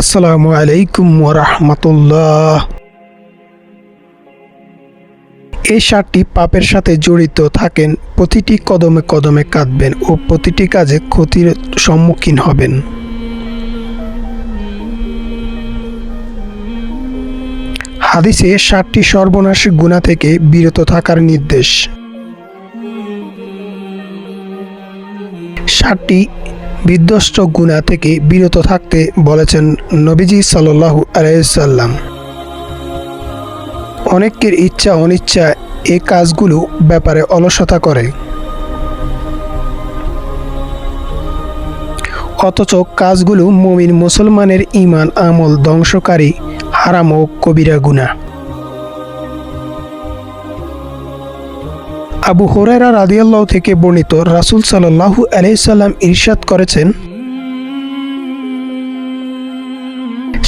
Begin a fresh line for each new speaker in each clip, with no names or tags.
আসসালামু আলাইকুম ওরহমতুল্লাহ এই সাতটি পাপের সাথে জড়িত থাকেন, প্রতিটি কদমে কদমে কাঁদবেন ও প্রতিটি কাজে ক্ষতির সম্মুখীন হবেন। হাদিসে সাতটি সর্বনাশী গুণা থেকে বিরত থাকার নির্দেশ। সাতটি বিধ্বস্ত গুণা থেকে বিরত থাকতে বলেছেন নবীজি সাল্লাল্লাহু আলাইসাল্লাম অনেকের ইচ্ছা অনিচ্ছা এ কাজগুলো ব্যাপারে অলসতা করে। অথচ কাজগুলো মমিন মুসলমানের ইমান আমল ধ্বংসকারী, হারাম ও কবিরা গুণা। আবু হুরায়রা রাদিয়াল্লাহ থেকে বর্ণিত রাসূল সাল্লাল্লাহু আলাইহি সাল্লাম ইরশাদ করেছেন,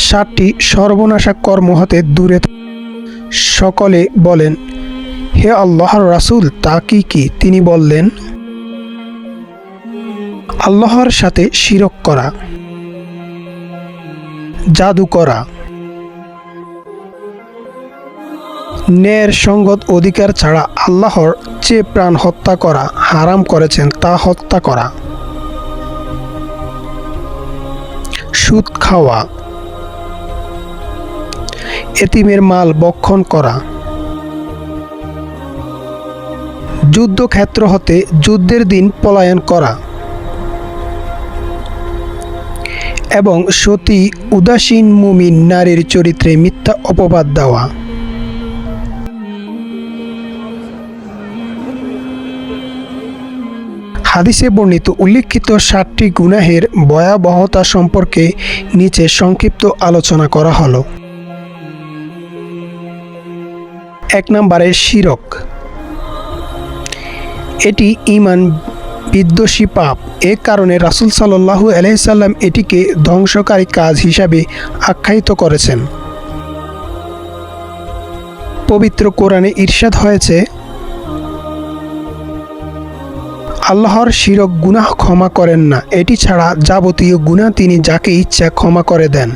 সাতটি সর্বনাশা কর্ম হতে দূরে সকলে বলেন, হে আল্লাহর রাসূল, তা কি কি? তিনি বললেন, আল্লাহর সাথে শিরক করা, জাদু করা ন্যায়ের সঙ্গত অধিকার ছাড়া আল্লাহর যে প্রাণ হত্যা করা হারাম করেছেন, তা হত্যা করা। সুদ খাওয়া। এতিমের মাল বক্ষণ করা। যুদ্ধক্ষেত্র হতে যুদ্ধের দিন পলায়ন করা। এবং সতী উদাসীন মুমিন নারীর চরিত্রে মিথ্যা অপবাদ দেওয়া। হাদিসে বর্ণিত উল্লিখিত সাতটি গুনাহের ভয়াবহতা সম্পর্কে নিচে সংক্ষিপ্ত আলোচনা করা হলো। এক নম্বরে শিরক। এটি ইমান বিদ্বেষী পাপ। এ কারণে রাসুল সাল্লাহু আলাইসাল্লাম এটিকে ধ্বংসকারী কাজ হিসাবে আখ্যায়িত করেছেন। পবিত্র কোরআনে ঈর্ষাদ হয়েছে আল্লাহর শিরক গুনাহ ক্ষমা করেন না। এটি ছাড়া যাবতীয় গুনাহ তিনি যাকে ইচ্ছা ক্ষমা করে দেন।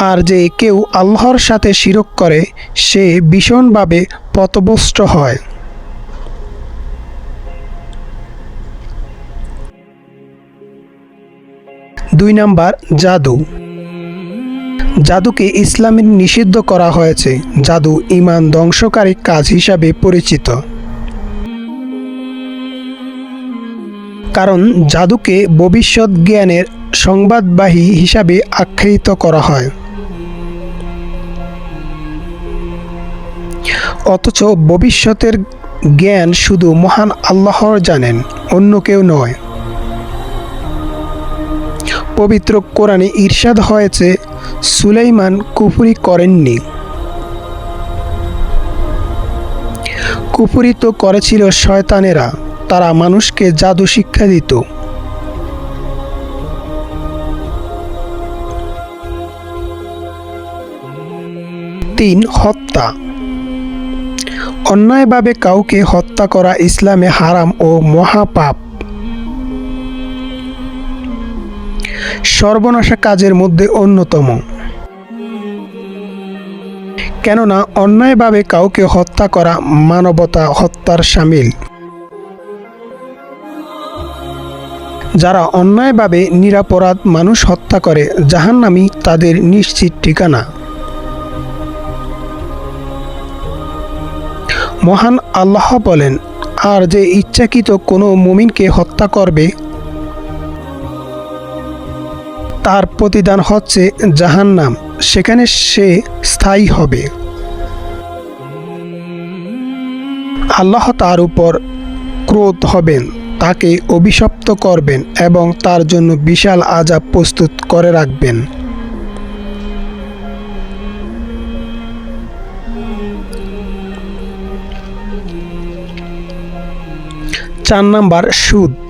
আর যে কেউ আল্লাহর সাথে শিরক করে, সে ভীষণভাবে পথভ্রষ্ট হয়। দুই নাম্বার, জাদু। জাদুকে ইসলামে নিষিদ্ধ করা হয়েছে। জাদু ইমান ধ্বংসকারী কাজ হিসাবে পরিচিত। কারণ জাদুকে ভবিষ্যৎ জ্ঞানের সংবাদবাহী হিসাবে আখ্যায়িত করা হয়। অথচ ভবিষ্যতের জ্ঞান শুধু মহান আল্লাহর জানেন, অন্য কেউ নয়। পবিত্র কোরআনে ঈর্ষাদ হয়েছে সুলাইমান কুফুরি করেননি। কুফুরি তো করেছিল শয়তানেরা, তারা মানুষকে জাদু শিক্ষা দিত। তিন, হত্যা। অন্যায়ভাবে কাউকে হত্যা করা ইসলামে হারাম ও মহাপাপ। সর্বনাশা কাজের মধ্যে অন্যতম। কেননা অন্যায়ভাবে কাউকে হত্যা করা মানবতা হত্যার সামিল। যারা অন্যায়ভাবে নিরাপরাধ মানুষ হত্যা করে, জাহান্নামি তাদের নিশ্চিত ঠিকানা। মহান আল্লাহ বলেন, আর যে ইচ্ছাকৃত কোনো মুমিনকে হত্যা করবে তার প্রতিদান হচ্ছে জাহান্নাম, সেখানে সে স্থায়ী হবে। আল্লাহ তার উপর ক্রোধ হবেন, তাকে অভিশপ্ত করবেন এবং তার জন্য বিশাল আজাব প্রস্তুত করে রাখবেন। চার নাম্বার সুদ।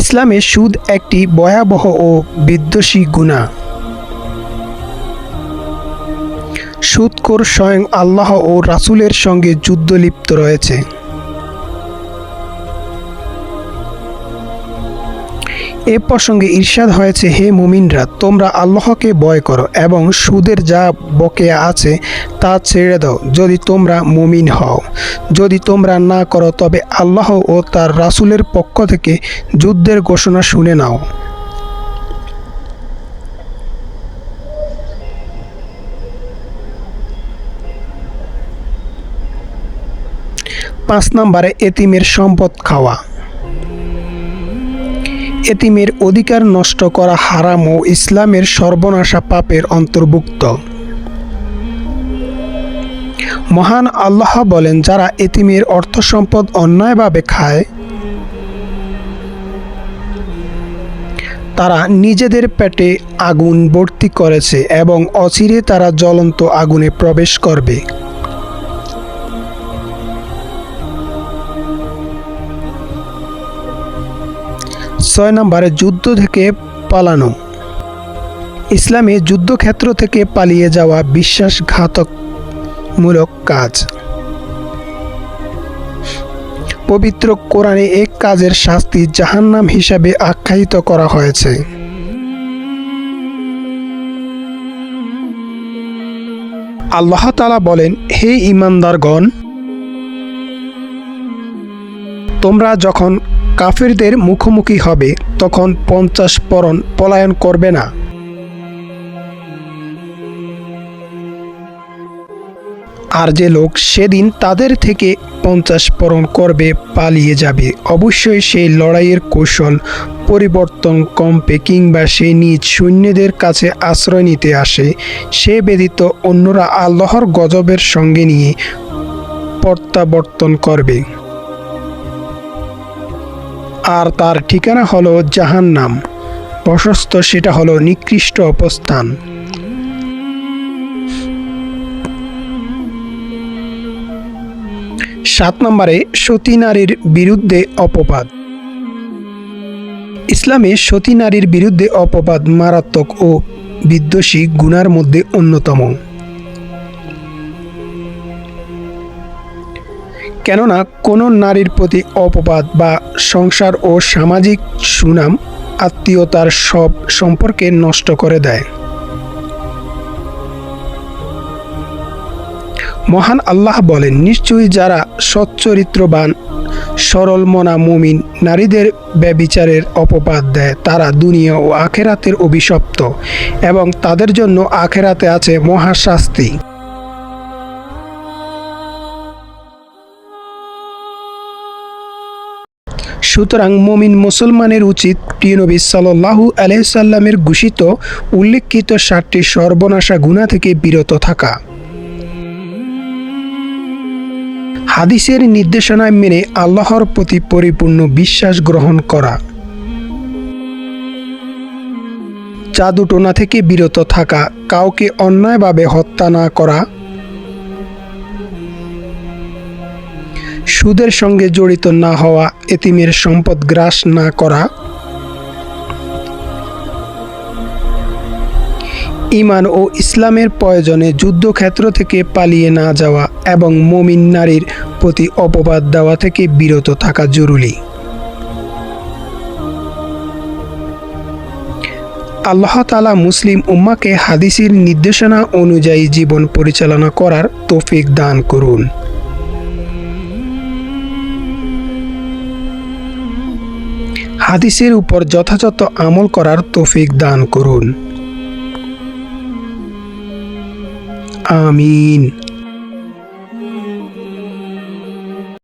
ইসলামে সুদ একটি ভয়াবহ ও বিদ্বেষী গুণা। সুদকোর স্বয়ং আল্লাহ ও রাসুলের সঙ্গে যুদ্ধ লিপ্ত রয়েছে। এ প্রসঙ্গে ঈর্ষাদ হয়েছে, হে মুমিনরা, তোমরা আল্লাহকে ভয় করো এবং সুদের যা বকেয়া আছে তা ছেড়ে দাও। যদি তোমরা মুমিন হও, যদি তোমরা না করো, তবে আল্লাহ ও তার রাসূলের পক্ষ থেকে যুদ্ধের ঘোষণা শুনে নাও। পাঁচ নম্বরে, এতিমের সম্পদ খাওয়া। এতিমের অধিকার নষ্ট করা হারাম ও ইসলামের সর্বনাশা পাপের অন্তর্ভুক্ত। মহান আল্লাহ বলেন, যারা এতিমের অর্থ সম্পদ অন্যায়ভাবে খায়, তারা নিজেদের পেটে আগুন ভর্তি করেছে এবং অচিরে তারা জ্বলন্ত আগুনে প্রবেশ করবে। ছয় নম্বরে যুদ্ধ থেকে পালানো। ইসলামে যুদ্ধক্ষেত্র থেকে পালিয়ে যাওয়া বিশ্বাসঘাতকমূলক কাজ। পবিত্র কোরআনে এক কাজের শাস্তি জাহান্নাম হিসাবে আখ্যায়িত করা হয়েছে। আল্লাহ তালা বলেন, হে ইমানদারগণ তোমরা যখন কাফিরদের মুখোমুখি হবে, তখন পঞ্চাশ পরণ পলায়ন করবে না। আর যে লোক সেদিন তাদের থেকে পঞ্চাশ পরণ করবে, পালিয়ে যাবে। অবশ্যই সেই লড়াইয়ের কৌশল পরিবর্তন কমবে কিংবা সে নিজ সৈন্যদের কাছে আশ্রয় নিতে আসে। সে ব্যতীত অন্যরা আল্লাহর গজবের সঙ্গে নিয়ে প্রত্যাবর্তন করবে। আর তার ঠিকানা হলো জাহান্নাম। প্রশস্ত সেটা হলো নিকৃষ্ট অবস্থান। সাত নম্বরে, সতী নারীর বিরুদ্ধে অপবাদ। ইসলামে সতী নারীর বিরুদ্ধে অপবাদ মারাত্মক ও বিদ্বেষী গুণার মধ্যে অন্যতম। কেননা কোনো নারীর প্রতি অপবাদ বা সংসার ও সামাজিক সুনাম আত্মীয়তার সব সম্পর্কে নষ্ট করে দেয়। মহান আল্লাহ বলেন, নিশ্চয়ই যারা সচ্চরিত্রবান, সরল মনা মুমিন, নারীদের ব্যবিচারের অপবাদ দেয়, তারা দুনিয়া ও আখেরাতের অভিশপ্ত এবং তাদের জন্য আখেরাতে আছে মহাশাস্তি। সুতরাং মমিন মুসলমানের উচিত প্রিয় নবী সাল্লাহু আলহিসাল্লামের ঘোষিত উল্লেখিত ষাটটি সর্বনাশা গুণা থেকে বিরত থাকা। হাদিসের নির্দেশনায় মেনে আল্লাহর প্রতি পরিপূর্ণ বিশ্বাস গ্রহণ করা। চাদুটোনা থেকে বিরত থাকা, কাউকে অন্যায়ভাবে হত্যা না করা সুদের সঙ্গে জড়িত না হওয়া এতিমের সম্পদ গ্রাস না করা। ইমান ও ইসলামের প্রয়োজনে যুদ্ধক্ষেত্র থেকে পালিয়ে না যাওয়া এবং মমিন নারীর প্রতি অপবাদ দেওয়া থেকে বিরত থাকা জরুরি। আল্লাহ তালা মুসলিম উম্মাকে হাদিসের নির্দেশনা অনুযায়ী জীবন পরিচালনা করার তৌফিক দান করুন। হাদিসের উপর যথাযথ আমল করার তৌফিক দান করুন। আমিন।